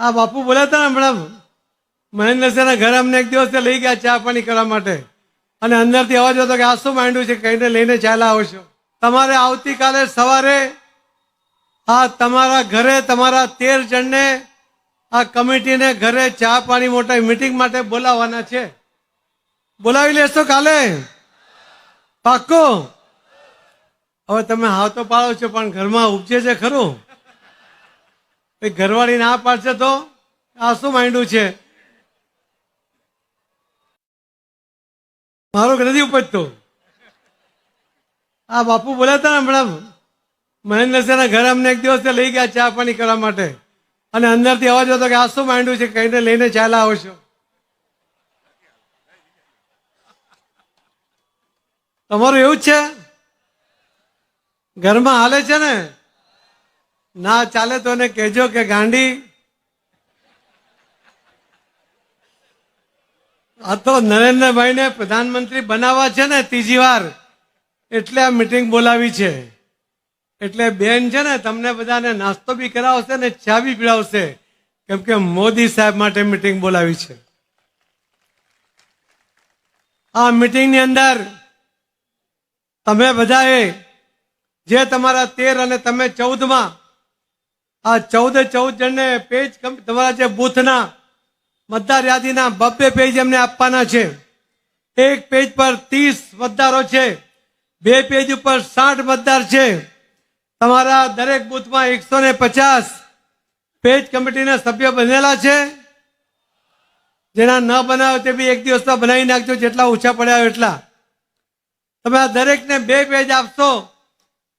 આ બાપુ બોલ્યા હતા ને હમણાં. મહેન્દ્રસિંહના ઘરે અમને એક દિવસ લઈ ગયા ચા પાણી કરવા માટે. અને અંદરથી અવાજ હતો કે આ શું માંડ્યું છે, કહીને લઈને ચાલ્યા આવશો તમારે આવતીકાલે સવારે આ તમારા ઘરે તમારા તેર જણને આ કમિટીને ઘરે ચા પાણી મોટા મિટિંગ માટે બોલાવવાના છે. બોલાવી લેશો કાલે? પાક્કો? હવે તમે હાવ તો પાડો છો, પણ ઘરમાં ઉપજે છે ખરું? ઘરવાળી ના પાડશે તો આ શું માંડ્યું છે? મારો નથી ઉપજતો? આ બાપુ બોલ્યા હતા ને હમણાં. મહેન્દ્રસિંહના ઘરે અમને એક દિવસ લઈ ગયા ચા પાણી કરવા માટે. અને અંદરથી અવાજ હતો કે આ શું માંડ્યું છે? કહીને લઈને ચાલ્યા આવશો. તમારું એવું જ છે? ઘરમાં હાલે છે ને? ના ચાલે તો એને કહેજો કે ગાંડી. આ તો નરેન્દ્રભાઈને પ્રધાનમંત્રી બનાવવા છે ને ત્રીજી વાર. એટલે આ મિટિંગ બોલાવી છે. એટલે બેન છે ને તમને બધાને નાસ્તો બી કરાવશે ને ચા બી પીડાવશે કેમ કે મોદી સાહેબ માટે મિટિંગ બોલાવી છે. આ મિટિંગની અંદર તમે બધાએ જે તમારા તેર અને તમે ચૌદમાં આ ચૌદે ચૌદ જણને પેજ તમારા જે બૂથના મતદાર યાદીના બબ્બે પેજ એમને આપવાના છે. એક પેજ પર ત્રીસ મતદારો છે. બે પેજ ઉપર સાઠ મતદાર છે. તમારા દરેક બૂથમાં એકસો ને પચાસ પેજ કમિટીના સભ્ય બનેલા છે. જેના ન બનાવે તે બી એક દિવસમાં બનાવી નાખજો જેટલા ઓછા પડ્યા એટલા. તમે આ દરેકને બે પેજ આપશો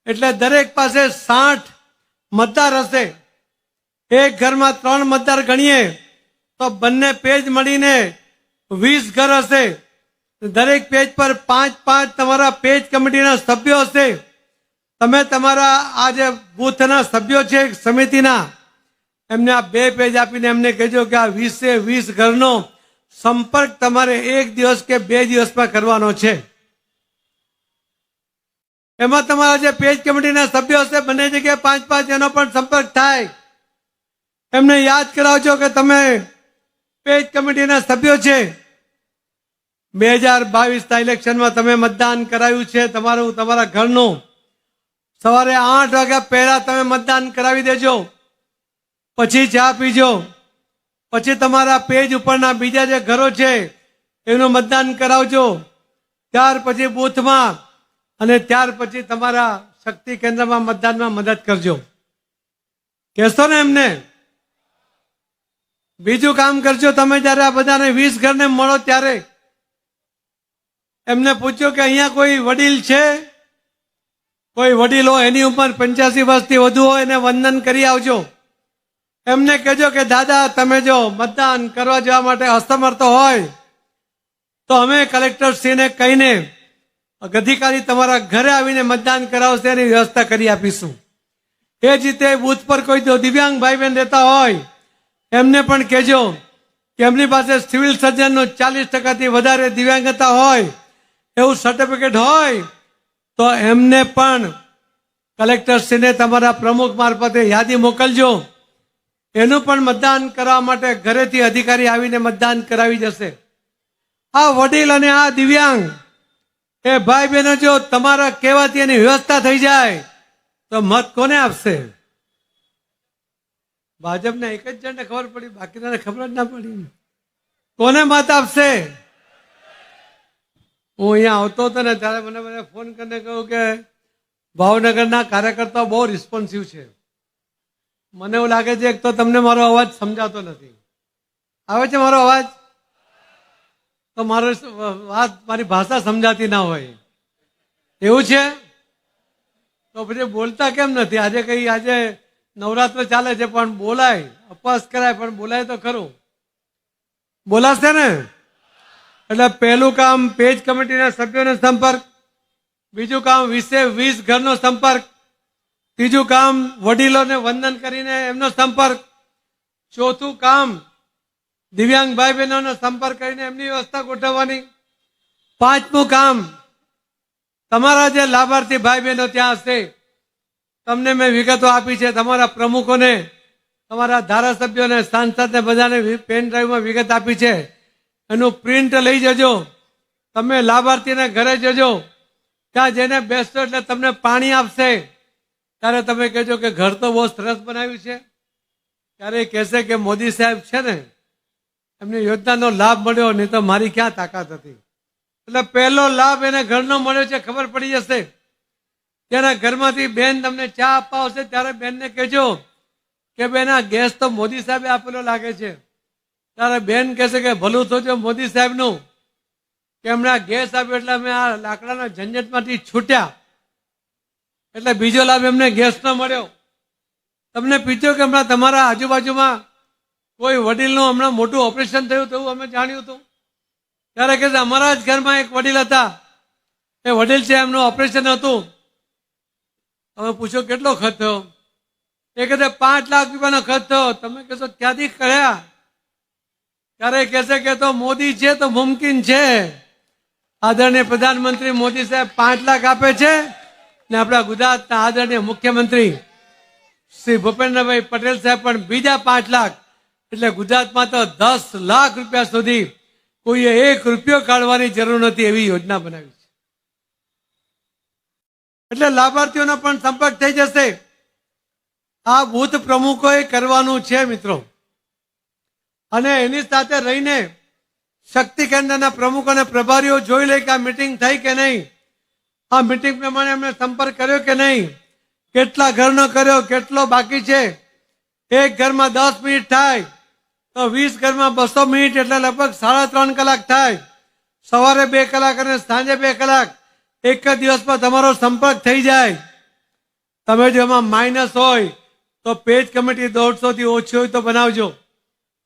એટલે દરેક પાસે સાઠ મતદાર હશે. એક ઘરમાં ત્રણ મતદાર ગણીએ, તો બંને પેજ મળીને વીસ ઘર હશે. દરેક પેજ પર પાંચ પાંચ તમારા પેજ કમિટીના સભ્યો હશે. તમે તમારા આ જે બૂથના સભ્યો છે સમિતિના, એમને આ બે પેજ આપીને એમને કહેજો કે આ વીસે વીસ ઘરનો સંપર્ક તમારે એક દિવસ કે બે દિવસમાં કરવાનો છે. એમાં તમારા જે પેજ કમિટીના સભ્યો હશે બંને જગ્યાએ પાંચ પાંચ એનો પણ સંપર્ક થાય. એમને યાદ કરાવજો કે તમે પેજ કમિટીના સભ્યો છે. બે હજાર બાવીસના ઇલેક્શનમાં તમે મતદાન કરાવ્યું છે, તમારું, તમારા ઘરનું. સવારે આઠ વાગ્યા પહેલા તમે મતદાન કરાવી દેજો. પછી ચા પીજો. પછી તમારા પેજ ઉપરના બીજા જે ઘરો છે, એનું મતદાન કરાવજો. ત્યાર પછી બૂથમાં અને ત્યાર પછી તમારા શક્તિ કેન્દ્રમાં મતદાનમાં મદદ કરજો. કહેશો ને એમને? બીજું કામ કરજો, તમે જ્યારે આ બધાને વીસ ઘરને મળો ત્યારે. એમને પૂછ્યો કે અહીંયા કોઈ વડીલ છે? કોઈ વડીલ હોય, એની ઉંમર પંચ્યાસી વર્ષથી વધુ હોય, એને વંદન કરી આવજો. એમને કહેજો કે, દાદા, તમે જો મતદાન કરવા જવા માટે અસમર્થ હોય, તો અમે કલેક્ટરશ્રીને કહીને અધિકારી તમારા ઘરે આવીને મતદાન કરાવશે, એની વ્યવસ્થા કરી આપીશું. એ જ રીતે બૂથ પર કોઈ તો દિવ્યાંગ ભાઈ બહેન રહેતા હોય, એમને પણ કહેજો કે એમની પાસે સિવિલ સર્જનનો ચાલીસ ટકાથી વધારે દિવ્યાંગતા હોય, એવું સર્ટિફિકેટ હોય, તો એમને પણ કલેક્ટરશ્રીને તમારા પ્રમુખ મારફતે યાદી મોકલજો. એનું પણ મતદાન કરવા માટે ઘરેથી અધિકારી આવીને મતદાન કરાવી જશે. આ વડીલ અને આ દિવ્યાંગ એ ભાઈ બહેનો, જો તમારા કહેવાથી એની વ્યવસ્થા થઈ જાય, તો મત કોને આપશે? ભાજપને એક જ જણને ખબર પડી બાકીના ખબર જ ના પડી. કોને મત આપશે? હું અહીંયા આવતો હતો ને, ત્યારે મને મને ફોન કરીને કહ્યું કે, ભાવનગરના કાર્યકર્તાઓ બહુ રિસ્પોન્સિવ છે. મને એવું લાગે છે એક તો તમને મારો અવાજ સમજાતો નથી. આવે છે મારો અવાજ? તો મારો વાત મારી ભાષા સમજાતી ના હોય. એવું છે? તો પછી બોલતા કેમ નથી? આજે કઈ, આજે નવરાત્ર ચાલે છે, પણ બોલાય. અપવાસ કરાય, પણ બોલાય તો ખરું. બોલાશે ને? એટલે પહેલું કામ પેજ કમિટીના સભ્યોનો સંપર્ક, બીજું કામ વીસે વીસ ઘરનો સંપર્ક, ત્રીજું કામ વડીલોને વંદન કરીને એમનો સંપર્ક, ચોથું કામ દિવ્યાંગ ભાઈ બહેનોનો સંપર્ક કરીને એમની વ્યવસ્થા ગોઠવવાની. પાંચમું કામ, તમારા જે લાભાર્થી ભાઈ બહેનો ત્યાં હશે, તમને મેં વિગતો આપી છે, તમારા પ્રમુખોને, તમારા ધારાસભ્યોને, સાંસદને બધાને પેન ડ્રાઈવમાં વિગત આપી છે. એનું પ્રિન્ટ લઈ જજો. તમે લાભાર્થીને ઘરે જજો. ત્યાં જઈને બેસતો એટલે તમને પાણી આપશે. ત્યારે તમે કહેજો કે ઘર તો બહુ સરસ બનાવ્યું છે. ત્યારે કહેશે કે મોદી સાહેબ છે ને? એમને યોજનાનો લાભ મળ્યો નહીં તો મારી ક્યાં તાકાત હતી? એટલે પહેલો લાભ એને ઘરનો મળ્યો છે, ખબર પડી જશે. તેના ઘરમાંથી બેન તમને ચા આપવા આવશે ત્યારે બેનને કહેજો કે બેન, આ ગેસ તો મોદી સાહેબે આપેલો લાગે છે. ત્યારે બેન કહેશે કે ભલું થજો મોદી સાહેબનું. કે એમણે આ ગેસ આપ્યો એટલે અમે આ લાકડાના ઝંઝટમાંથી છૂટ્યા. એટલે બીજો લાભ એમને ગેસનો મળ્યો. તમને પીછો કે હમણાં તમારા આજુબાજુમાં કોઈ વડીલનું હમણાં મોટું ઓપરેશન થયું તેવું અમે જાણ્યું હતું. ત્યારે કે અમારા જ ઘરમાં એક વડીલ હતા. એ વડીલ છે, એમનું ઓપરેશન હતું. તમે પૂછો કેટલો ખર્ચ થયો? એ કહે પાંચ લાખ રૂપિયાનો ખર્ચ થયો. તમે કહેશો ક્યાંથી કર્યા? ત્યારે કહેશે કે, તો મોદી છે, તો મુમકિન છે. આદરણીય પ્રધાનમંત્રી મોદી સાહેબ પાંચ લાખ આપે છે ને આપણા ગુજરાતના આદરણીય મુખ્યમંત્રી શ્રી ભૂપેન્દ્રભાઈ પટેલ સાહેબ પણ બીજા પાંચ લાખ એટલે ગુજરાતમાં તો દસ લાખ રૂપિયા સુધી કોઈએ એક રૂપિયો કાઢવાની જરૂર નથી એવી યોજના બનાવી છે. એટલે લાભાર્થીઓનો પણ સંપર્ક થઈ જશે. આ બુથ પ્રમુખોએ કરવાનું છે મિત્રો. અને એની સાથે રહીને શક્તિ કેન્દ્રના પ્રમુખ અને પ્રભારીઓ જોઈ લે કે આ મિટિંગ થઈ કે નહીં. આ મિટિંગ પ્રમાણે એમણે સંપર્ક કર્યો કે નહીં. કેટલા ઘરનો કર્યો, કેટલો બાકી છે. એક ઘરમાં દસ મિનિટ થાય. તો વીસ ઘરમાં બસો મિનિટ એટલે લગભગ સાડા ત્રણ કલાક થાય. સવારે બે કલાક અને સાંજે બે કલાક. એક જ દિવસમાં તમારો સંપર્ક થઈ જાય. તમે જો એમાં માઇનસ હોય, તો પેજ કમિટી દોઢસોથી ઓછી હોય તો બનાવજો.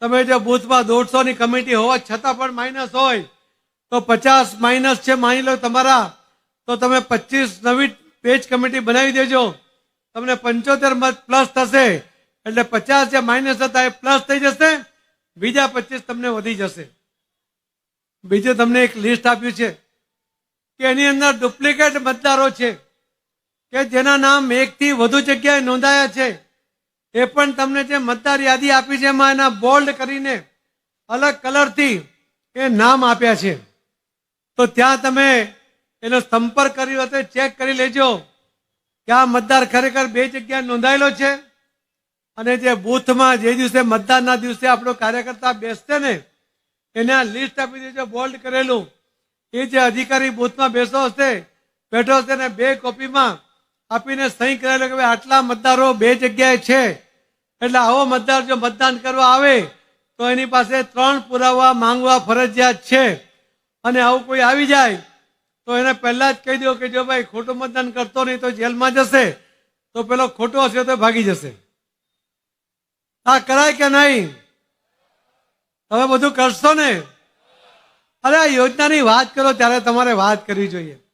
તમે જો બૂથમાં દોઢસોની કમિટી હોવા છતાં પણ માઇનસ હોય, તો પચાસ માઇનસ છે માની લો તમારા. તો તમે પચીસ નવી પેજ કમિટી બનાવી દેજો. તમને પંચોતેર મત પ્લસ થશે. એટલે પચાસ જે માઇનસ હતા એ પ્લસ થઈ જશે. બીજા પચીસ તમને વધી જશે. બીજું તમને એક લિસ્ટ આપ્યું છે કે એની અંદર ડુપ્લિકેટ મતદારો છે, કે જેના નામ એકથી વધુ જગ્યાએ નોંધાયા છે, એ પણ તમને જે મતદાર યાદી આપી છે, એમાં એના બોલ્ડ કરીને અલગ કલરથી એ નામ આપ્યા છે. તો ત્યાં તમે એનો સંપર્ક કર્યો હતો ચેક કરી લેજો કે આ મતદાર ખરેખર બે જગ્યાએ નોંધાયેલો છે અને જે બૂથમાં જે દિવસે મતદાનના દિવસે આપણો કાર્યકર્તા બેસશે ને, એને આ લિસ્ટ આપી દેજો બોલ્ડ કરેલું. એ જે અધિકારી બૂથમાં બેસો હશે, બેઠો હશે ને બે કોપીમાં આપીને સહી કરેલો કે ભાઈ આટલા મતદારો બે જગ્યાએ છે. એટલે આવો મતદાર જો મતદાન કરવા આવે, તો એની પાસે ત્રણ પુરાવા માંગવા ફરજિયાત છે. અને આવું કોઈ આવી જાય, તો એને પહેલા જ કહી દો કે જો ભાઈ ખોટું મતદાન કરતો નહીં તો જેલમાં જશે, તો પેલો ખોટો હશે તો ભાગી જશે. આ કરાય કે નહીં? તમે બધું કરશો ને? અરે આ યોજનાની વાત કરો, ત્યારે તમારે વાત કરવી જોઈએ.